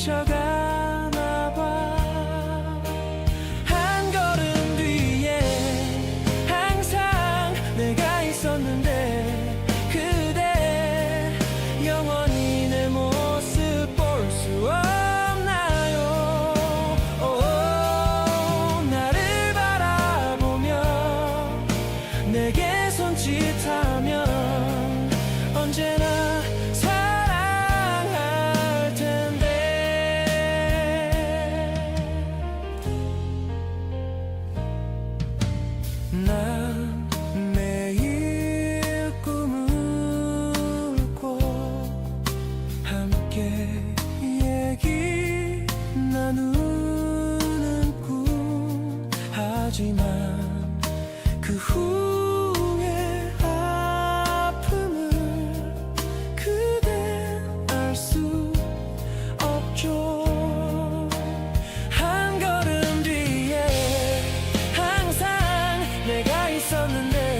미쳐가 그 후의 아픔을 그댄 알수 없죠. 한 걸음 뒤에 항상 내가 있었는데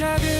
下边。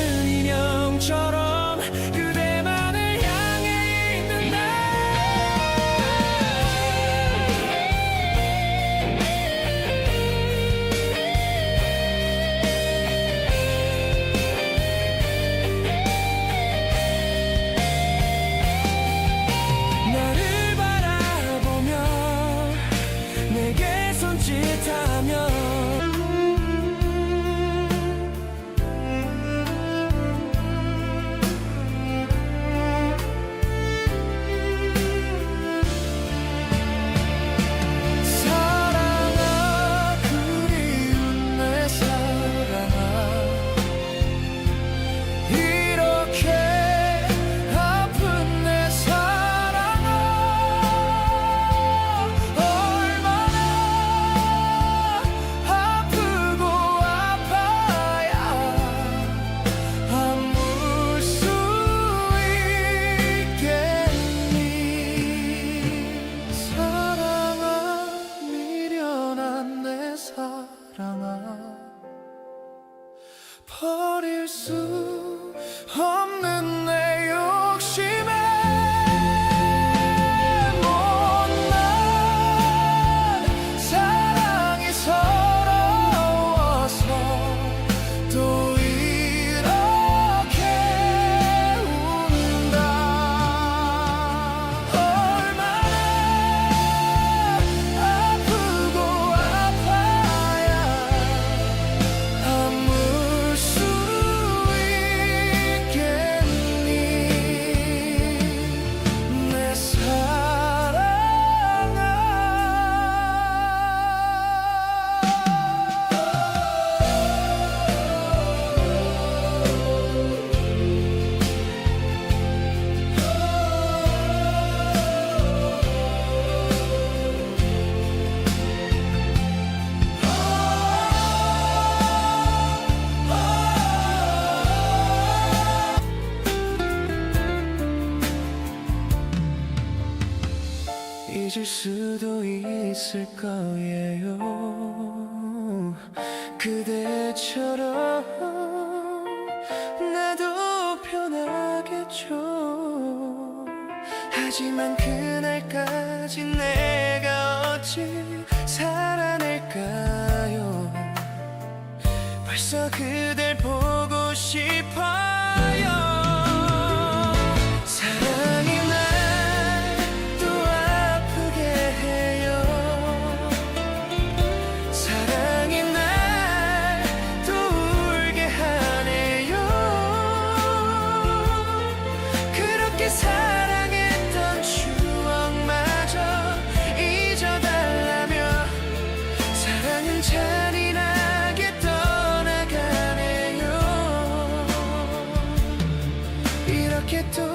버릴 수 잊을 수도 있을 거예요. 그대처럼 나도 변하겠죠. 하지만 그날까지 내가 어찌 살아낼까요? 벌써 그댈 보고 싶어. to